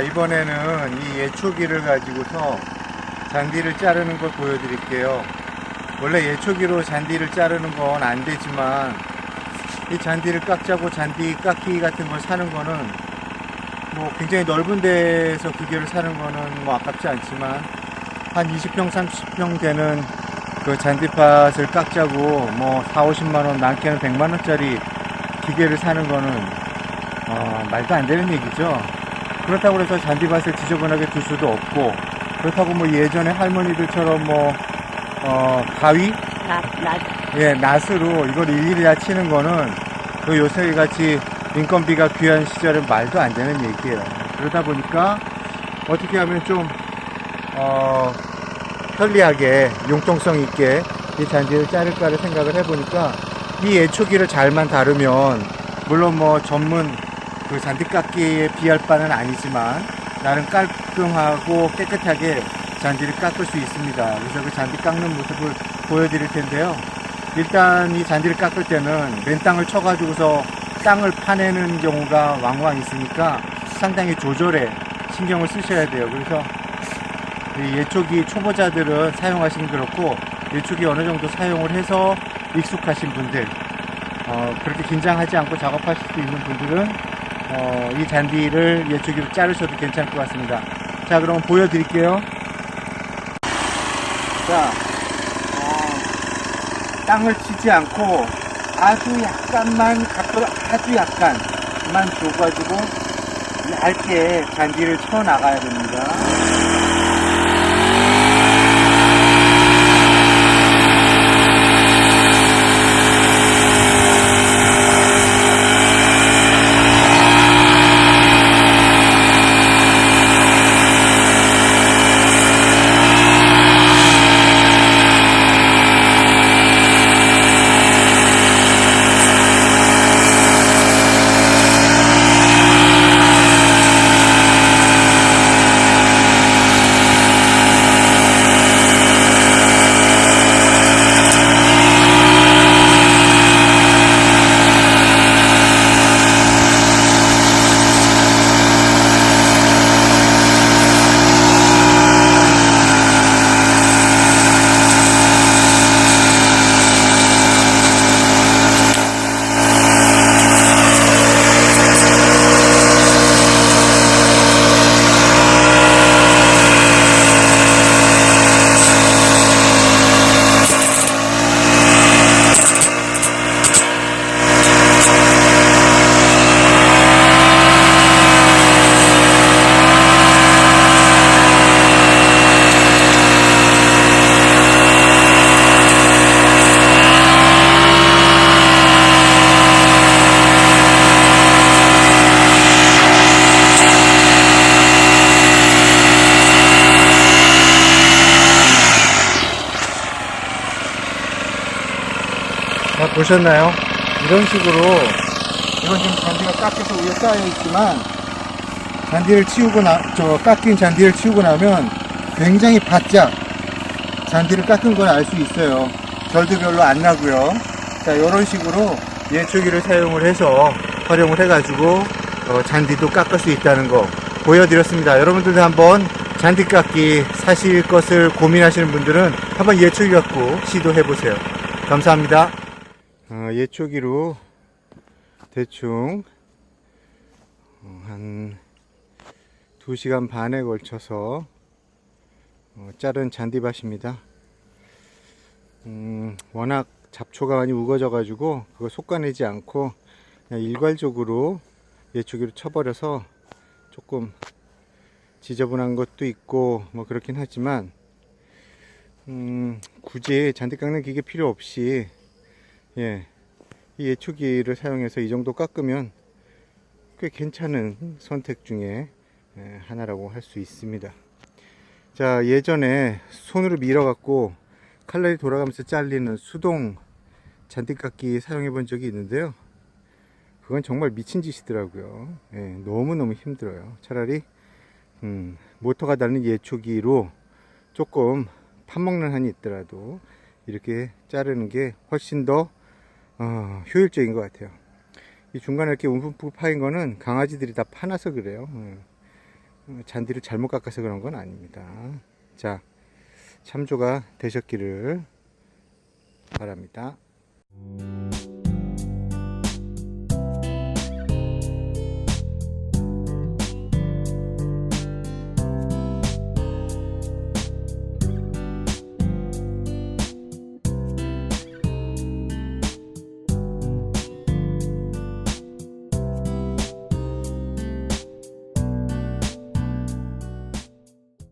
자 이번에는 이 예초기를 가지고서 잔디를 자르는 걸 보여드릴게요 원래 예초기로 잔디를 자르는 건 안 되지만 이 잔디를 깎자고 잔디 깎기 같은 걸 사는 거는 뭐 굉장히 넓은 데서 기계를 사는 거는 뭐 아깝지 않지만 한 20평 30평 되는 그 잔디밭을 깎자고 뭐 4, 50만 원 많게는 100만 원짜리 기계를 사는 거는 어, 말도 안 되는 얘기죠. 그렇다고 해서 잔디밭을 지저분하게 둘 수도 없고 그렇다고 뭐 예전에 할머니들처럼 뭐 어, 가위 나, 나, 예, 낫으로 이걸 일일이 다 치는 거는 그 요새 같이 인건비가 귀한 시절은 말도 안 되는 얘기예요. 그러다 보니까 어떻게 하면 좀, 어, 편리하게 용통성 있게 이 잔디를 자를까를 생각을 해보니까 이 예초기를 잘만 다루면 물론 뭐 전문 그 잔디 깎기에 비할 바는 아니지만 나름 깔끔하고 깨끗하게 잔디를 깎을 수 있습니다. 그래서 그 잔디 깎는 모습을 보여드릴 텐데요. 일단 이 잔디를 깎을 때는 맨 땅을 쳐가지고서 땅을 파내는 경우가 왕왕 있으니까 상당히 조절에 신경을 쓰셔야 돼요. 그래서 이 예초기 초보자들은 사용하시긴 그렇고 예초기 어느 정도 사용을 해서 익숙하신 분들 어, 그렇게 긴장하지 않고 작업하실 수 있는 분들은 어, 이 잔디를 예초기로 자르셔도 괜찮을 것 같습니다. 자 그럼 보여드릴게요. 자 어, 땅을 치지 않고 아주 약간만 각도를 아주 약간만 줘가지고 얇게 잔디를 쳐 나가야 됩니다. 보셨나요? 이런 식으로, 이건 지금 잔디가 깎여서 위에 쌓여 있지만, 잔디를 치우고 나, 저 깎인 잔디를 치우고 나면 굉장히 바짝 잔디를 깎은 걸알수 있어요. 결도 별로 안 나고요. 자, 이런 식으로 예초기를 사용을 해서 활용을 해가지고 어, 잔디도 깎을 수 있다는 거 보여드렸습니다. 여러분들도 한번 잔디 깎기 사실 것을 고민하시는 분들은 한번 예초기 갖고 시도해 보세요. 감사합니다. 어, 예초기로 대충 어, 한 2시간 반에 걸쳐서 어, 자른 잔디밭입니다. 음, 워낙 잡초가 많이 우거져 가지고 그거 솎아내지 않고 그냥 일괄적으로 예초기로 쳐버려서 조금 지저분한 것도 있고 뭐 그렇긴 하지만 음, 굳이 잔디 깎는 기계 필요 없이 예, 이 예초기를 사용해서 이 정도 깎으면 꽤 괜찮은 선택 중에 예, 하나라고 할 수 있습니다. 자, 예전에 손으로 밀어 갖고 칼날이 돌아가면서 잘리는 수동 잔디깎기 사용해 본 적이 있는데요. 그건 정말 미친 짓이더라고요. 예, 너무너무 힘들어요. 차라리 음, 모터가 달린 예초기로 조금 파먹는 한이 있더라도 이렇게 자르는 게 훨씬 더 어, 효율적인 것 같아요. 이 중간에 이렇게 움푹푹 파인 거는 강아지들이 다 파놔서 그래요. 예. 어, 잔디를 잘못 깎아서 그런 건 아닙니다. 자, 참조가 되셨기를 바랍니다.